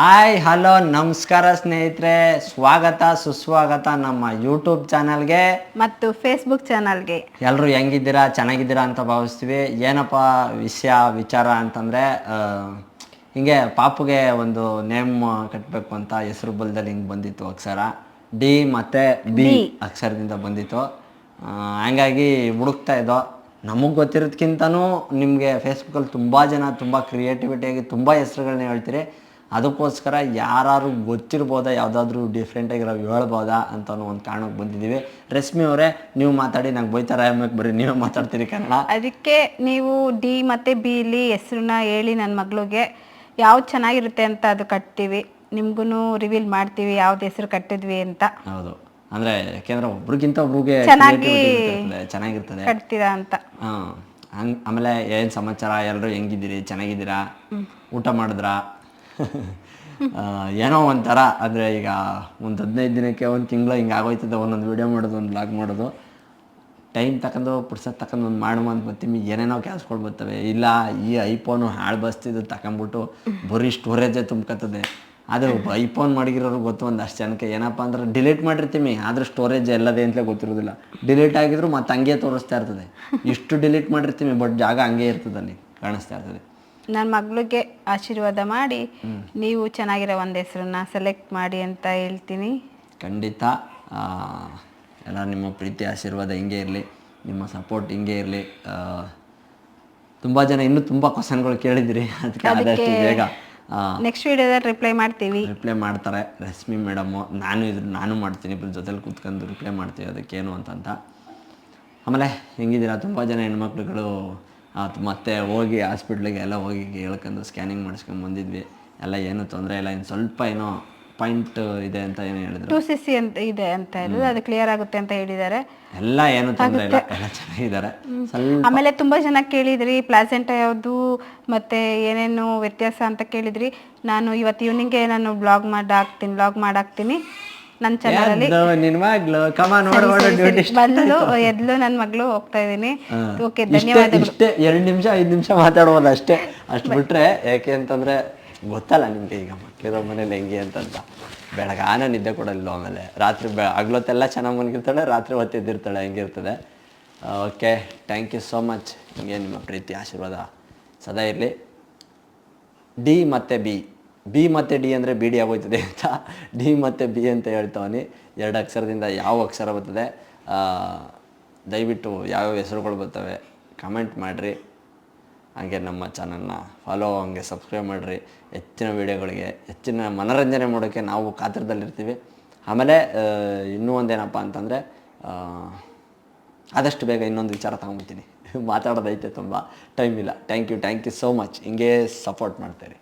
Hi hello ನಮಸ್ಕಾರ ಸ್ನೇಹಿತರೆ. ಸ್ವಾಗತ ಸುಸ್ವಾಗತ ನಮ್ಮ ಯೂಟ್ಯೂಬ್ ಚಾನಲ್ಗೆ. ಮತ್ತು ಫೇಸ್ಬುಕ್ ಚಾನಲ್ಗೆ. ಎಲ್ಲರೂ ಹೆಂಗಿದ್ದೀರಾ ಚೆನ್ನಾಗಿದ್ದೀರಾ ಅಂತ ಭಾವಿಸ್ತೀವಿ. ಏನಪ್ಪ ವಿಷಯ ವಿಚಾರ ಅಂತಂದರೆ ಹಿಂಗೆ ಪಾಪುಗೆ ಒಂದು ನೇಮ್ ಕಟ್ಟಬೇಕು ಅಂತ ಹೆಸರು ಬಲದಲ್ಲಿ ಹಿಂಗೆ ಬಂದಿತ್ತು ಅಕ್ಷರ. ಡಿ ಮತ್ತು ಬಿ ಅಕ್ಷರದಿಂದ ಬಂದಿತ್ತು. ಆ, ಹಂಗಾಗಿ ಹುಡುಕ್ತಾ ಇದ್ದೋ ನಮಗೆ ಗೊತ್ತಿರೋದ್ಕಿಂತನೂ ನಿಮಗೆ ಫೇಸ್ಬುಕ್ಕಲ್ಲಿ ತುಂಬ ಜನ ತುಂಬ ಕ್ರಿಯೇಟಿವಿಟಿಯಾಗಿ ತುಂಬ ಹೆಸರುಗಳನ್ನ ಹೇಳ್ತೀರಿ. ಅದಕ್ಕೋಸ್ಕರ ಯಾರು ಗೊತ್ತಿರ್ಬೋದಾ ಯಾವುದಾದ್ರೂ ಡಿಫ್ರೆಂಟಾಗಿರೋ ಹೇಳ್ಬೋದಾ ಅಂತ ಒಂದು ಕಾರಣಕ್ಕೆ ಬಂದಿದ್ದೀವಿ. ರಶ್ಮಿ ಅವರೇ ನೀವು ಮಾತಾಡಿ ನಂಗೆ ಬೈತಾರೆ ಆಮೇಲೆ ಬರೀ ನೀವೇ ಮಾತಾಡ್ತೀರಿ ಕನ್ನಡ. ಅದಕ್ಕೆ ನೀವು ಡಿ ಮತ್ತು ಬಿ ಇಲ್ಲಿ ಹೆಸ್ರನ್ನ ಹೇಳಿ ನನ್ನ ಮಗಳಿಗೆ ಯಾವ್ದು ಚೆನ್ನಾಗಿರುತ್ತೆ ಅಂತ ಅದು ಕಟ್ತೀವಿ. ನಿಮ್ಗೂ ರಿವೀಲ್ ಮಾಡ್ತೀವಿ ಯಾವ್ದು ಹೆಸರು ಕಟ್ಟಿದ್ವಿ ಅಂತ. ಹೌದು. ಅಂದ್ರೆ ಯಾಕೆಂದ್ರೆ ಒಬ್ರಿಗಿಂತ ಒಬ್ರಿಗೆ ಚೆನ್ನಾಗಿ ಚೆನ್ನಾಗಿರ್ತದೆ. ಕಟ್ತೀರಾ ಅಂತ. ಹಂಗೆ ಆಮೇಲೆ ಏನು ಸಮಾಚಾರ? ಎಲ್ಲರೂ ಹೆಂಗಿದ್ದೀರಿ? ಚೆನ್ನಾಗಿದ್ದೀರಾ? ಊಟ ಮಾಡಿದ್ರಾ? ಏನೋ ಒಂಥರ, ಅಂದರೆ ಈಗ ಒಂದು ಹದಿನೈದು ದಿನಕ್ಕೆ ಒಂದು ತಿಂಗಳು ಹಿಂಗೆ ಆಗೋಯ್ತದೆ, ಒಂದೊಂದು ವೀಡಿಯೋ ಮಾಡೋದು, ಒಂದು ಬ್ಲಾಗ್ ಮಾಡೋದು. ಟೈಮ್ ತಗೊಂಡು ಪುಡ್ಸತ್ ತಗೊಂಡು ಒಂದು ಮಾಡುವ ಅಂತ ಬರ್ತೀವಿ. ಏನೇನೋ ಕೆಲಸಗಳು ಬರ್ತವೆ. ಇಲ್ಲ, ಈ ಐಫೋನು ಹಾಳು ಬಸ್ತಿದ್ದು ತಗೊಂಬಿಟ್ಟು ಬರೀ ಸ್ಟೋರೇಜೇ ತುಂಬ್ಕೊತದೆ ಒಬ್ಬ ಐಫೋನ್ ಮಾಡಿರೋರು ಗೊತ್ತು ಒಂದಷ್ಟು ಜನಕ್ಕೆ ಏನಪ್ಪ ಅಂದ್ರೆ ಡಿಲೀಟ್ ಮಾಡಿರ್ತೀವಿ. ಆದ್ರೆ ಸ್ಟೋರೇಜ್ ಎಲ್ಲದೇ ಅಂತಲೇ ಗೊತ್ತಿರೋದಿಲ್ಲ. ಡಿಲೀಟ್ ಆಗಿದ್ರು ಮತ್ತೆ ಹಂಗೆ ತೋರಿಸ್ತಾ ಇರ್ತದೆ. ಇಷ್ಟು ಡಿಲೀಟ್ ಮಾಡಿರ್ತೀವಿ ಬಟ್ ಜಾಗ ಹಂಗೆ ಇರ್ತದೆ ಅಲ್ಲಿ, ಕಾಣಿಸ್ತಾ ಇರ್ತದೆ. ನನ್ನ ಮಗಳಿಗೆ ಆಶೀರ್ವಾದ ಮಾಡಿ ನೀವು ಚೆನ್ನಾಗಿರೋ ಒಂದು ಹೆಸರನ್ನ ಸೆಲೆಕ್ಟ್ ಮಾಡಿ ಅಂತ ಹೇಳ್ತೀನಿ. ಖಂಡಿತ. ಎಲ್ಲ ನಿಮ್ಮ ಪ್ರೀತಿ ಆಶೀರ್ವಾದ ಹಿಂಗೆ ಇರಲಿ ನಿಮ್ಮ ಸಪೋರ್ಟ್ ಹಿಂಗೆ ಇರಲಿ. ತುಂಬ ಜನ ಇನ್ನೂ ತುಂಬ ಕ್ವಶನ್ಗಳು ಕೇಳಿದಿರಿ. ಅದಕ್ಕೆ ಆದಷ್ಟು ಬೇಗ ನೆಕ್ಸ್ಟ್ ವಿಡಿಯೋದಲ್ಲಿ ರಿಪ್ಲೈ ಮಾಡ್ತೀವಿ. ರಿಪ್ಲೈ ಮಾಡ್ತಾರೆ. ರಶ್ಮಿ ಮೇಡಮ್ ನಾನು ಇದ್ರ ನಾನು ಮಾಡ್ತೀನಿ. ಇಬ್ಬರ ಜೊತೆಲಿ ಕೂತ್ಕೊಂಡು ರಿಪ್ಲೈ ಮಾಡ್ತೀವಿ. ಅದಕ್ಕೇನು ಅಂತಂತ ಆಮೇಲೆ ಹೆಂಗಿದ್ದೀರಾ? ತುಂಬ ಜನ ಹೆಣ್ಮಕ್ಳುಗಳು ಆ, ಮತ್ತೆ ಹೋಗಿ ಹಾಸ್ಪಿಟ್ಲಿಗೆ ಎಲ್ಲ ಹೋಗಿ ಹೇಳ್ಕೊಂಡು ಸ್ಕ್ಯಾನಿಂಗ್ ಮಾಡಿಸ್ಕೊಂಡು ಬಂದಿದ್ವಿ. ಎಲ್ಲ ಏನು ತೊಂದರೆ ಇಲ್ಲ ಇನ್ನು ಸ್ವಲ್ಪ ಏನೋ ಪಾಯಿಂಟ್ ಇದೆ ಅಂತ ಏನು ಹೇಳಿದ್ರು. ಟು ಸಿ ಸಿ ಅಂತ ಇದೆ ಅಂತ ಹೇಳಿದ್ರು ಅದು ಕ್ಲಿಯರ್ ಆಗುತ್ತೆ ಅಂತ ಹೇಳಿದ್ದಾರೆ. ಎಲ್ಲ ಏನು ತೊಂದರೆ ಇಲ್ಲ ಎಲ್ಲ ಚೆನ್ನಾಗಿದ್ದಾರೆ. ಸ್ವಲ್ಪ ಆಮೇಲೆ ತುಂಬಾ ಜನ ಕೇಳಿದ್ರಿ ಪ್ಲಾಸೆಂಟ ಯಾವುದು ಮತ್ತೆ ಏನೇನು ವ್ಯತ್ಯಾಸ ಅಂತ ಕೇಳಿದ್ರಿ. ನಾನು ಇವತ್ತು ಈವ್ನಿಂಗ್ಗೆ ನಾನು ಬ್ಲಾಗ್ ಮಾಡಿ ಹಾಕ್ತೀನಿ ಬ್ಲಾಗ್ ಮಾಡಾಕ್ತೀನಿ ನನ್ನ ಚಾನಲಲ್ಲಿ ಎದ್ದು ನಿನ್ ಮಗ್ಳು. ಕಮ ನೋಡು ಬಂದು ಎದ್ಲು ನನ್ನ ಮಗಳು ಹೋಗ್ತಾ ಇದೀನಿ ಓಕೆ ಧನ್ಯವಾದಗಳು. ಇಷ್ಟೇ ಎರಡು ನಿಮಿಷ ಐದು ನಿಮಿಷ ಮಾತಾಡ್ಬೋದು ಅಷ್ಟೇ. ಅಷ್ಟು ಬಿಟ್ರೆ ಯಾಕೆ ಅಂತಂದ್ರೆ ಗೊತ್ತಲ್ಲ ನಿಮ್ಗೆ ಈಗ ಮಕ್ಕಳಿರೋ ಮನೇಲಿ ಹೆಂಗೆ ಅಂತಂತ. ಬೆಳಗಾನ ನಿದ್ದೆ ಕೊಡಲ್ಲ ಆಮೇಲೆ. ರಾತ್ರಿ ಬೆ ಹಗ್ಲೊತ್ತೆಲ್ಲ ಚೆನ್ನಾಗಿ ಮನ್ಗಿರ್ತಾಳೆ ರಾತ್ರಿ ಹೊತ್ತಿದ್ದಿರ್ತಾಳೆ ಹೆಂಗಿರ್ತದೆ okay thank you so much ಹಿಂಗೆ ನಿಮ್ಮ ಪ್ರೀತಿ ಆಶೀರ್ವಾದ ಸದಾ ಇರಲಿ. ಡಿ ಮತ್ತು ಬಿ ಬಿ ಮತ್ತು ಡಿ ಅಂದರೆ ಬಿ ಡಿ ಆಗೋಯ್ತದೆ ಅಂತ. ಡಿ ಮತ್ತು ಬಿ ಅಂತ ಹೇಳ್ತಾವನಿ. ಎರಡು ಅಕ್ಷರದಿಂದ ಯಾವ ಅಕ್ಷರ ಬರ್ತದೆ? ದಯವಿಟ್ಟು ಯಾವ್ಯಾವ ಹೆಸರುಗಳು ಬರ್ತವೆ ಕಮೆಂಟ್ ಮಾಡಿರಿ. ಹಾಗೆ ನಮ್ಮ ಚಾನಲ್ನ ಫಾಲೋ ಹಂಗೆ ಸಬ್ಸ್ಕ್ರೈಬ್ ಮಾಡಿರಿ. ಹೆಚ್ಚಿನ ವೀಡಿಯೋಗಳಿಗೆ, ಹೆಚ್ಚಿನ ಮನೋರಂಜನೆ ಮಾಡೋಕ್ಕೆ ನಾವು ಕಾತರದಲ್ಲಿರ್ತೀವಿ. ಆಮೇಲೆ ಇನ್ನೂ ಒಂದೇನಪ್ಪ ಅಂತಂದರೆ ಆದಷ್ಟು ಬೇಗ ಇನ್ನೊಂದು ವಿಚಾರ ತಗೊಂಬತ್ತೀನಿ ಮಾತಾಡೋದೈತೆ ತುಂಬ ಟೈಮ್ ಇಲ್ಲ. Thank you thank you so much ಹಿಂಗೆ ಸಪೋರ್ಟ್ ಮಾಡ್ತೀರಿ.